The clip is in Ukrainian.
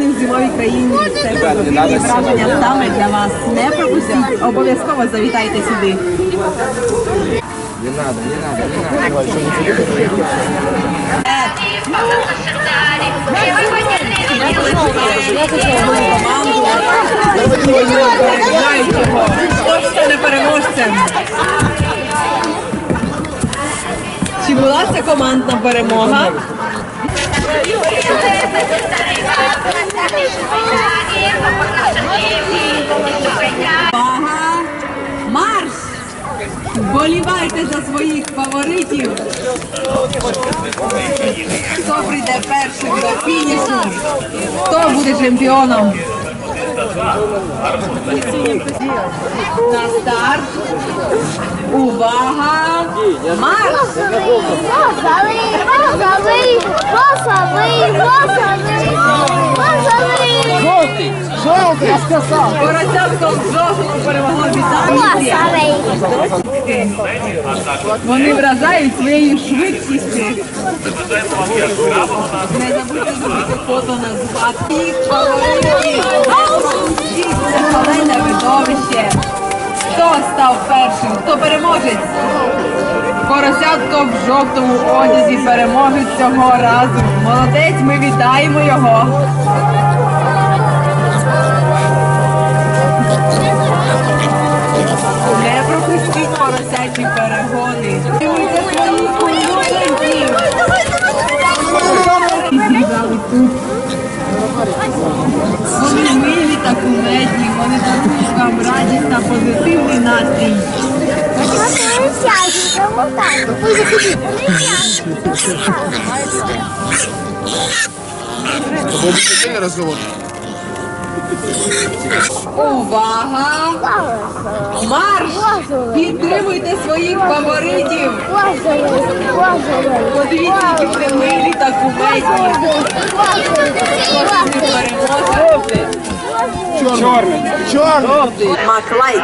зимовій країні. Це позитивні враження саме для вас. Не пропустіть, обов'язково завітайте сюди. Не надо, не надо, не надо. Ж стане переможцем? Чи була це командна перемога? Увага! Марш! Вболівайте за своїх фаворитів! Хто прийде першим до фінішу? Хто буде чемпіоном? На старт! Увага! Марш! Розовий, розовий, розовий, розовий, Жовтий! Я сказав! Поросятко в жовтому перемогло Віталій. Вони вражають своєю швидкістю. Не забудьте зробити фото на згад. Всіх фаворитів. Це шалене видовище. Хто став першим? Хто переможець? Поросятко в жовтому одязі переможець цього разу. Молодець, ми вітаємо його. Поросячі перегони. Зібрали тут. Вони милі та кумедні, вони дарують вам радість та позитивний настрій. Отдельный разговор. Увага! Марш! Підтримуйте своїх фаворитів! Подивіться, які вони милі та кумедні. Чорний! Чорний! Чорний! Маклайк.